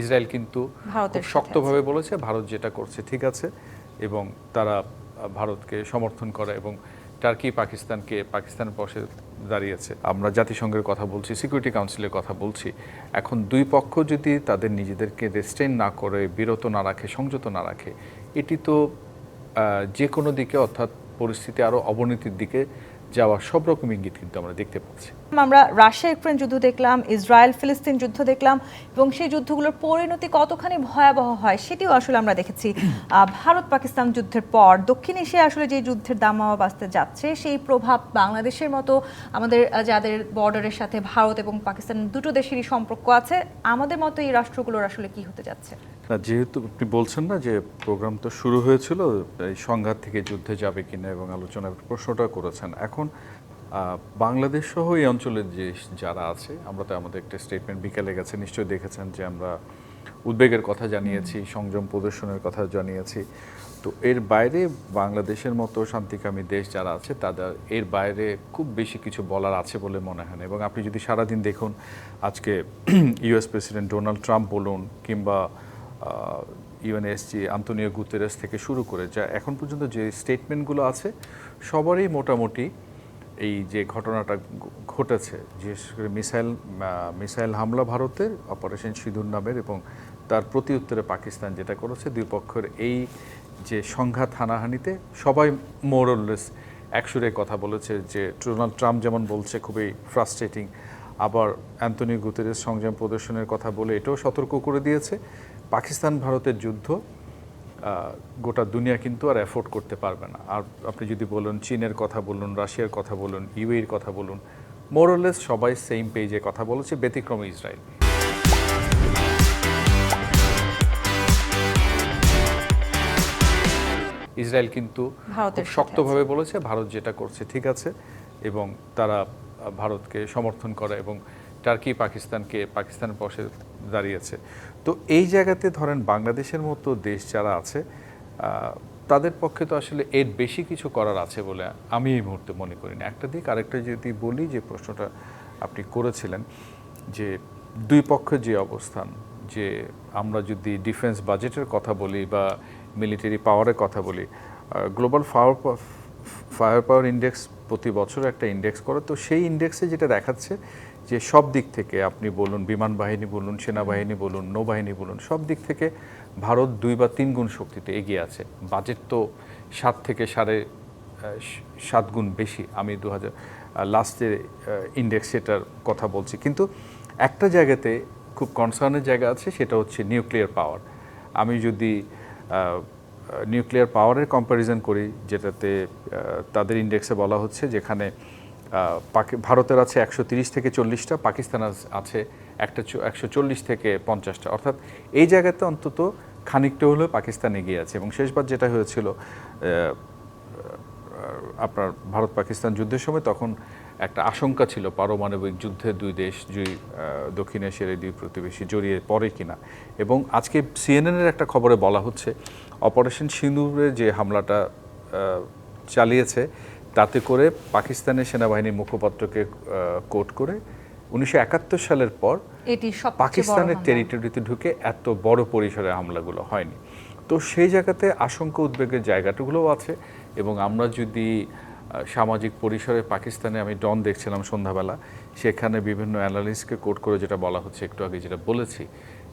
Israel কিন্তু খুব শক্তভাবে বলেছে ভারত যেটা করছে ঠিক আছে এবং তারা ভারতকে সমর্থন করে এবং টার্কি পাকিস্তানকে পাকিস্তানের পাশে দাঁড়িয়েছে। আমরা জাতিসংঘের কথা বলছি সিকিউরিটি কাউন্সিলের কথা বলছি। এখন দুই পক্ষ যদি তাদের নিজেদেরকে রেস্ট্রেন না করে বিরত না রাখে সংযত না রাখে এটি তো যে কোনো দিকে অর্থাৎ পরিস্থিতি আরও অবনতির দিকে যাওয়ার সব রকম ইঙ্গিত কিন্তু আমরা দেখতে পাচ্ছি। আমরা রাশিয়া ইউক্রেন যুদ্ধ দেখলাম, ইসরায়েল ফিলিস্তিন যুদ্ধ দেখলাম, এবং সেই যুদ্ধগুলোর পরিণতি কতখানি ভয়াবহ হয় সেটিও আসলে আমরা দেখেছি। ভারত পাকিস্তান যুদ্ধের পর দক্ষিণ এশিয়া আসলে যে যুদ্ধের দামামা বাঁচতে যাচ্ছে, সেই প্রভাব বাংলাদেশের মতো আমাদের যাদের বর্ডারের সাথে ভারত এবং পাকিস্তান দুটো দেশেরই সম্পর্ক আছে, আমাদের মতো এই রাষ্ট্রগুলোর আসলে কি হতে যাচ্ছে? যেহেতু আপনি বলছেন না যে প্রোগ্রাম তো শুরু হয়েছিল এই সংঘাত থেকে যুদ্ধে যাবে কিনা এবং আলোচনার প্রশ্নটা করেছেন। এখন বাংলাদেশ সহ এই অঞ্চলের যে যারা আছে আমরা তো আমাদের একটা স্টেটমেন্ট বিকেলে গেছে নিশ্চয়ই দেখেছেন যে আমরা উদ্বেগের কথা জানিয়েছি সংযম প্রদর্শনের কথা জানিয়েছি। তো এর বাইরে বাংলাদেশের মতো শান্তিকামী দেশ যারা আছে তাদের এর বাইরে খুব বেশি কিছু বলার আছে বলে মনে হয় না। এবং আপনি যদি সারাদিন দেখুন আজকে ইউএস প্রেসিডেন্ট ডোনাল্ড ট্রাম্প বলুন কিংবা ইউএনএসজি আন্তনিও গুতেরেস থেকে শুরু করে যা এখন পর্যন্ত যে স্টেটমেন্টগুলো আছে, সবারই মোটামুটি এই যে ঘটনাটা ঘটেছে, বিশেষ করে মিসাইল মিসাইল হামলা ভারতের, অপারেশন সিঁদুর নামের এবং তার প্রতি উত্তরে পাকিস্তান যেটা করেছে দুই পক্ষের এই যে সংঘাত হানাহানিতে সবাই মোরললেস একসুরে কথা বলেছে যে ডোনাল্ড ট্রাম্প যেমন বলছে, খুবই ফ্রাস্ট্রেটিং আবার অ্যান্টনি গুতেরেস সংযম প্রদর্শনের কথা বলে এটাও সতর্ক করে দিয়েছে। পাকিস্তান ভারতের যুদ্ধ গোটা দুনিয়া কিন্তু আর অ্যাফোর্ড করতে পারবে না। আর আপনি যদি বলুন চীনের কথা বলুন রাশিয়ার কথা বলুন ইউএর কথা বলুন মোরলেস সবাই সেম পেজে কথা বলেছে ব্যতিক্রমে ইসরায়েল। ইসরায়েল কিন্তু খুব শক্তভাবে বলেছে ভারত যেটা করছে ঠিক আছে এবং তারা ভারতকে সমর্থন করে এবং টার্কি পাকিস্তানকে, পাকিস্তানের পাশে দাঁড়িয়েছে। তো এই জায়গাতে ধরেন বাংলাদেশের মতো দেশ যারা আছে তাদের পক্ষে তো আসলে এর বেশি কিছু করার আছে বলে আমি এই মুহূর্তে মনে করি না। একটা দিক, আরেকটা যদি বলি যে প্রশ্নটা আপনি করেছিলেন যে দুই পক্ষের যে অবস্থান, যে আমরা যদি ডিফেন্স বাজেটের কথা বলি বা মিলিটারি পাওয়ারের কথা বলি global fire fire power index প্রতি বছর একটা ইন্ডেক্স করে। তো সেই ইন্ডেক্সে যেটা দেখাচ্ছে যে সব দিক থেকে আপনি বলুন, বিমান বাহিনী বলুন, সেনাবাহিনী বলুন, নৌবাহিনী বলুন, সব দিক থেকে ভারত দুই বা তিন গুণ শক্তিতে এগিয়ে আছে। বাজেট তো সাত থেকে সাড়ে সাত গুণ বেশি। আমি দু হাজার লাস্টের ইন্ডেক্স সেটার কথা বলছি। কিন্তু একটা জায়গাতে খুব কনসার্নের জায়গা আছে, সেটা হচ্ছে নিউক্লিয়ার পাওয়ার আমি যদি নিউক্লিয়ার পাওয়ারের কম্প্যারিজন করি, যেটাতে তাদের ইন্ডেক্সে বলা হচ্ছে, যেখানে ভারতের আছে একশো থেকে চল্লিশটা পাকিস্তান আছে একটা একশো চল্লিশ থেকে পঞ্চাশটা। অর্থাৎ এই জায়গাতে অন্তত খানিকটা হলেও পাকিস্তান এগিয়ে আছে। এবং শেষবার যেটা হয়েছিল আপনার ভারত পাকিস্তান যুদ্ধের সময়, তখন একটা আশঙ্কা ছিল পারমাণবিক যুদ্ধে দুই দেশ, দুই দক্ষিণ এশিয়ার এই দুই প্রতিবেশী জড়িয়ে পড়ে কিনা। এবং আজকে সিএনএনের একটা খবরে বলা হচ্ছে, অপারেশন সিঁদুরে যে হামলাটা চালিয়েছে তাতে করে পাকিস্তানের সেনাবাহিনীর মুখপাত্রকে কোট করে উনিশশো একাত্তর সালের পর এটি সব পাকিস্তানের টেরিটরিতে ঢুকে এত বড় পরিসরে হামলাগুলো হয়নি। তো সেই জায়গাতে আশঙ্কা উদ্বেগের জায়গাটুগুলোও আছে এবং আমরা যদি সামাজিক পরিসরে পাকিস্তানে আমি ডন দেখছিলাম সন্ধ্যাবেলা সেখানে বিভিন্ন অ্যানালিস্টকে কোট করে যেটা বলা হচ্ছে একটু আগে যেটা বলেছি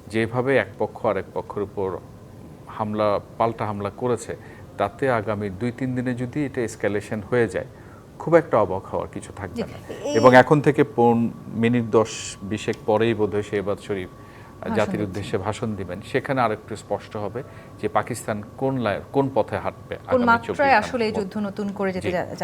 যেভাবে এক পক্ষ আরেক পক্ষের উপর হামলা পাল্টা হামলা করেছে তাতে আগামী দুই তিন দিনে যদি এটা এসকালেশন হয়ে যায় খুব একটা অবাক হওয়ার কিছু থাকবে না। এবং এখন থেকে পন মিনিট দশ বিশেক পরেই বোধহয় শেহবাজ শরীফ জাতির উদ্দেশ্যে ভাষণ দিবেন। সেখানে আরেকটু স্পষ্ট হবে যে পাকিস্তান কোন কোন পথে হাঁটবে কোন আগামী 24 মাত্রায় ঘণ্টার আসলে যুদ্ধ নতুন করে যেতে যাচ্ছে?